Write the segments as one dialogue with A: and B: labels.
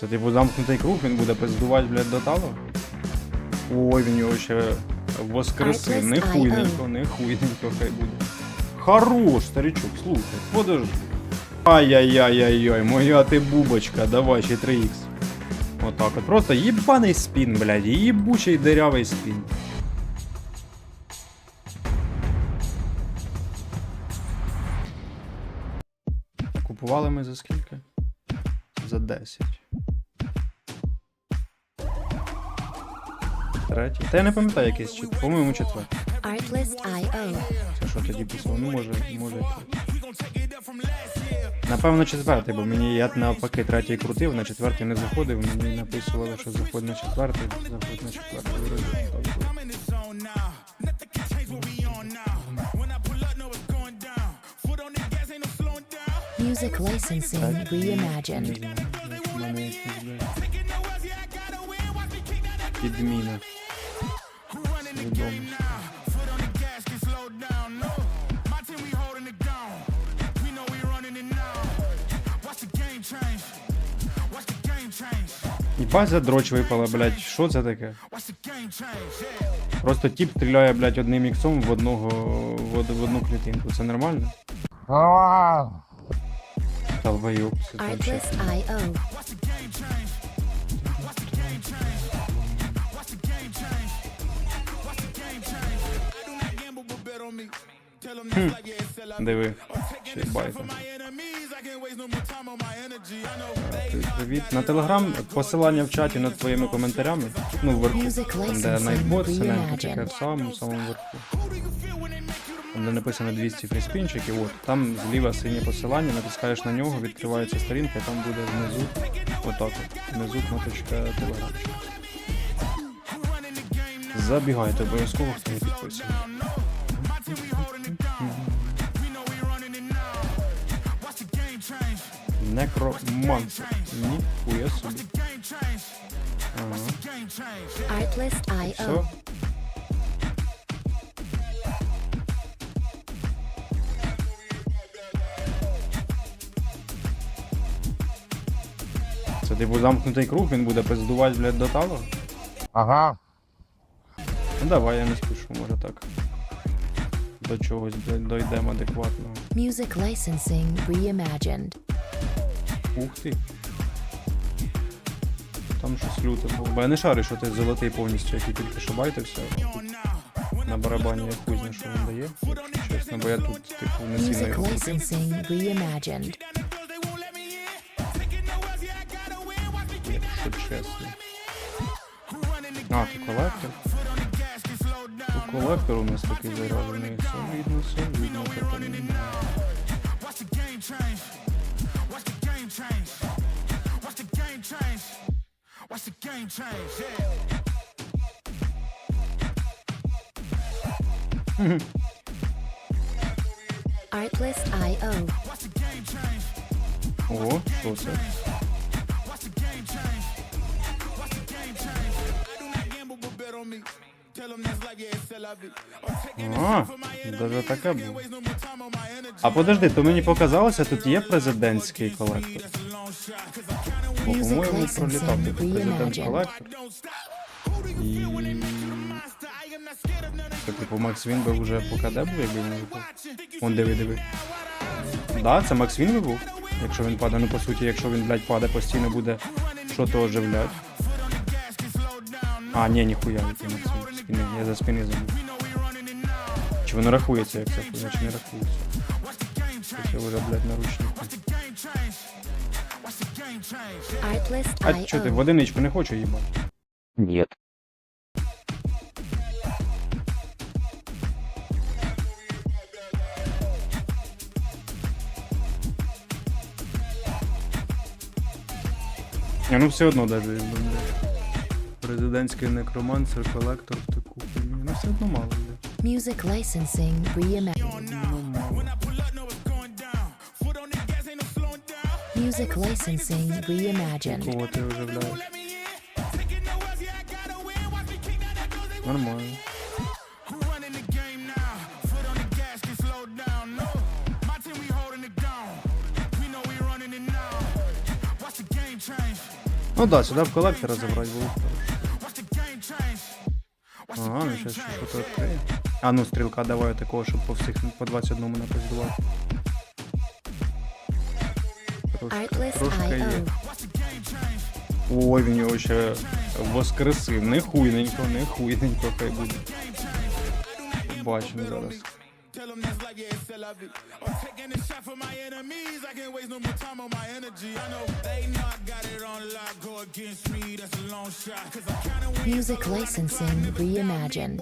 A: Це типу замкнутий круг, він буде пиздувати, блядь, до талу? Ой, він його ще воскресив. Не хуйненько, не хуйненько хай буде. Хорош, старичок, слухай, подожди. Ай-яй-яй-яй-яй, моя ти бубочка, давай ще 3х. Отак от. Просто їбаний спін, блядь, їбучий дирявий спін. Купували ми за скільки? За 10. Третій. Та я не пам'ятаю якийсь чит. По-моєму, четвертий. Це що тоді писав? Ну може, може. Напевно, четвертий, бо мені я навпаки третій крутив, на четвертий не заходив, мені написували, що заходь на четвертий, заходь на четвертий.
B: Music licensing reimagined.
A: Підміна. Їбать за дроч випала, блядь, що це таке? Просто тіп стріляє, блядь, одним іксом в одного в, в одну клітинку. Це нормально? Долбоёб, це вообще. Диви. Ще й На телеграм посилання в чаті над твоїми коментарями. Ну, вверху. Там, де найтбот, синенько таке в самому самому верху. Там, де написано 200 фріспінчиків, от. Там зліва синє посилання, натискаєш на нього, відкривається сторінка, і там буде внизу. Отак от. Внизу кнопочка телеграмчика. Забігайте обов'язково, хто не підписаний. Некромансер. Ніхуя собі. Ага. Все. Це типу замкнутий круг, він буде пиздувати, блядь, до талу?
C: Ага.
A: Ну давай, я не спішу, може так. До чогось, блядь, дойдемо адекватного.
B: Music licensing reimagined.
A: Ух ти. Там щось люте було. Бо я не шарю, що ти золотий повністю, який тільки що байтився. На барабані я хуй знаю, що він дає. Чесно, бо я тут, типу, не сильно його. Якщо чесно. А, ти колектор? Колектор у нас такий заряджений. Солідно, солідно. таке.
B: Artlist.io.
A: О, що це? А, даже таке було. А подожди, то мені показалося, тут є президентський колектор. Бо, по-моєму, пролітав типу президент колектор. І... Це, типу, Макс Вінбе вже по КД був, якби він не випав. Вон диви, диви. Да, це Макс Вінбе був. Якщо він падає, ну по суті, якщо він, блядь, падає постійно буде що то оживлять. А, ні, ніхуя, Макс Вінбе. Спини, я за спини забув. Чи воно рахується, як це чи не рахується? Це вже, блядь, наручники. А чо ти, в одиничку не хочу їбати?
C: Нет.
A: А ну все одно даже. Президентський некромансер, колектор таку хуйню. Ну все одно мало.
B: Music licensing reimagined. Music licensing reimagined.
A: Ну да, сюди в колектора забрати було. Ага, ну ще щось відкриє. А ну, стрілка давай такого, щоб по всіх по 21 напиздувати. Трошки є. Ой, він його ще воскресив. Не хуйненько, не хуйненько хай буде. Бачимо зараз.
D: Tell them that's like, yeah, it's still of it. I'm taking a shot for my enemies. I can't waste no more time on my energy. I know they know I got it on lock. Go against me, that's a long shot. Cause I'm counting wins.
B: Music licensing reimagined.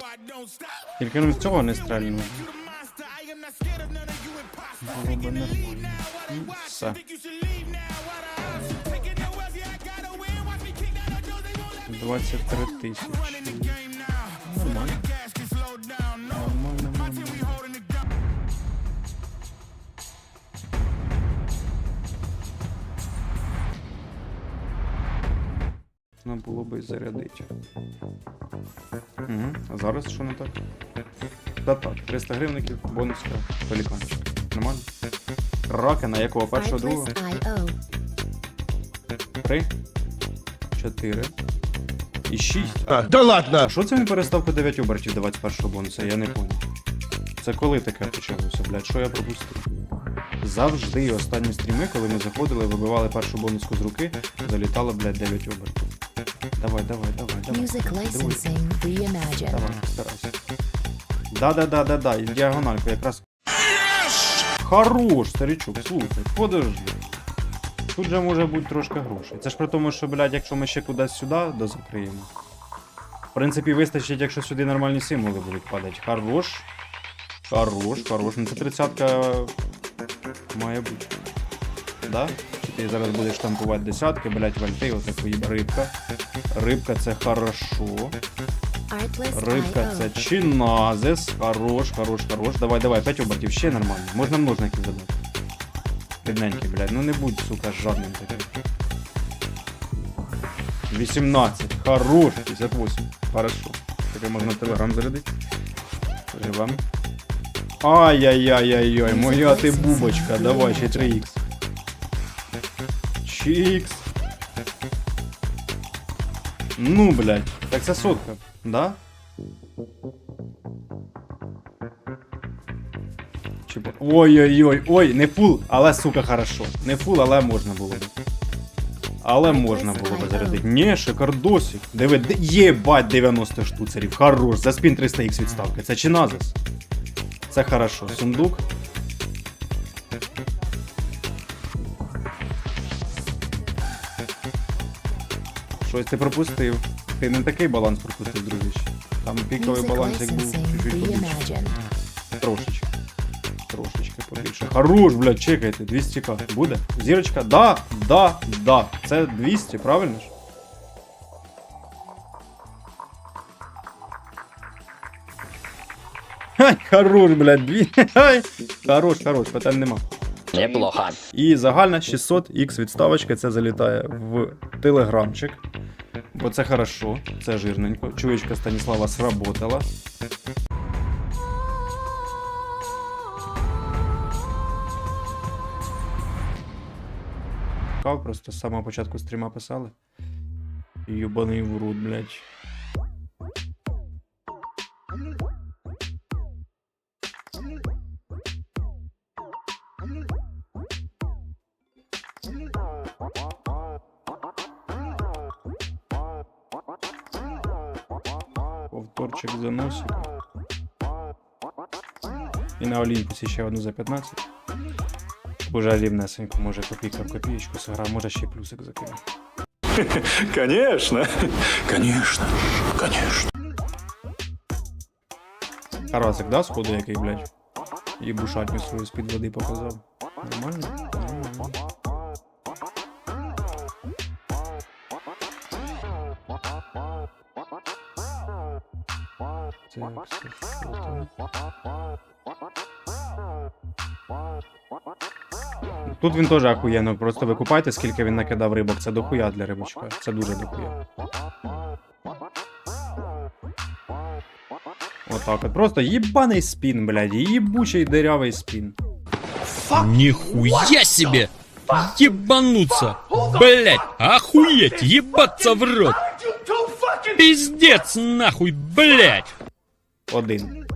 A: Тільки ну з цього не стрельнув. Все.
D: Me
A: 23 тисячі. Нормально. Нормально, нормально. Можна було би зарядити. Угу. А зараз що не так? Та так, 300 гривників, бонуска, пеліканчик. Нормально? Ракена, якого першого, другого? Три, чотири і шість.
C: А, да ладно!
A: А що це він перестав по 9 обертів давати з першого бонуса? Я не понял. Це коли таке почалося, блядь? Що я пропустив? Завжди останні стріми, коли ми заходили, вибивали першу бонуску з руки, залітало, блядь, 9 обертів. Давай, давай, давай, давай.
B: Music licensing reimagined.
A: Давай, старайся. Да-да-да-да-да, і діагональку якраз. Хорош, старичок, слухай, подожди. Тут же може бути трошки грошей. Це ж при тому, що, блядь, якщо ми ще кудись сюди дозакриємо. В принципі, вистачить, якщо сюди нормальні символи будуть падати. Хорош. Хорош, хорош. Ну це тридцятка має бути. Да? Ти зараз будеш штампувати десятки, блядь, вальти, отакої рибка. Рибка це хорошо. Рибка це чиназис. Хорош, хорош, хорош. Давай, давай, 5 обертів, ще нормально. Можна множників додати. Бідненький, блядь, ну не будь, сука, жадним таким. 18. Хорош, 58. Хорошо. Тепер можна телеграм зарядити. Живем. Ай-яй-яй-яй-яй, моя ти бубочка. Давай, ще 3х. Чікс. Ну, блядь, так це сотка, да? Ой-ой-ой, ой, не фул, але сука, хорошо. Не фул, але можна було. Але можна було б зарядити. Ні, шикардосик. Диви, єбать 90 штуцерів. Хорош, за спін 300х відставка. Це чи назис? Це хорошо. Сундук. Щось ти пропустив. Ти не такий баланс пропустив, дружище. Там піковий баланс як був чуть-чуть побільше. Трошечки. Трошечки побільше. Хорош, блядь, чекайте, 200к. Буде? Зірочка? Да, да, да. Це 200, правильно ж? Хай, хорош, блядь, дві. Хай. Хорош, хорош, питань нема.
E: Неплохо.
A: І загальна 600х відставочка, це залітає в телеграмчик. Бо це хорошо, це жирненько. Чуєчка Станіслава сработала. Кав просто з самого початку стріма писали. Юбаний в рот, блядь. заносик. І на Олімпусі ще одну за 15. Уже рівнесенько, може копійка в копієчку зіграв, може ще плюсик закину.
F: Конечно, конечно, конечно.
A: Карасик, да, сходу який, блядь? І бушатню свою з-під води показав. Нормально? Нормально. Так? Тут він теж ахуєнно, просто ви купайте, скільки він накидав рибок. Це дохуя для рибочка. Це дуже дохуя. Отак от. Просто їбаний спін, блядь, їбучий дирявий спін.
G: Нихуя себе!
E: Ебануться! Блять! Охуеть! Ебаться в рот! Пиздец нахуй, блять!
A: Один.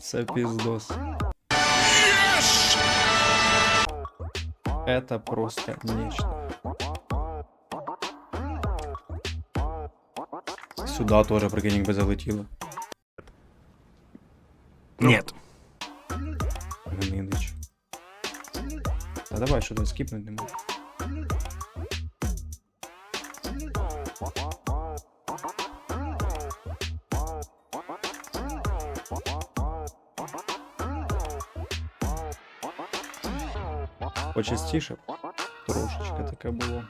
A: Це пиздос. Это просто нечто. Сюда тоже, прикинь, якби залетіло.
F: Нет.
A: Гнидич. Та давай, що то скіпнуть не можу. Почастіше б трошечки таке було.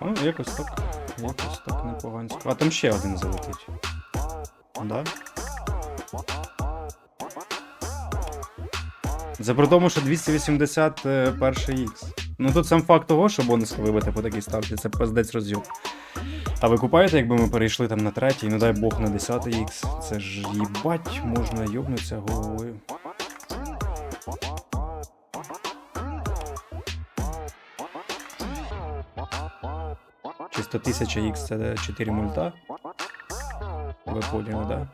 A: Ну, якось так. Якось так непогансько. А там ще один залетить. Да? Це при тому, що 281 X. Ну тут сам факт того, що бонуски вибити по такій ставці, це пиздець розйоб. А ви купаєте, якби ми перейшли там на третій, ну дай Бог на 10 X. Це ж їбать, можна йобнутися головою. Чисто 1000 X це 4 мульта. Ви поняли, да?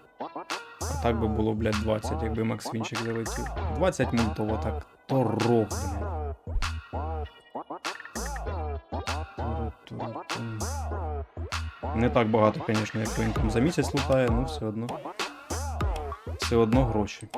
A: А так би було, блядь, 20, якби Макс Вінчик залетів. 20 мультово так. То рок. Не так багато, звісно, як він там за місяць лутає, ну все одно. Все одно гроші.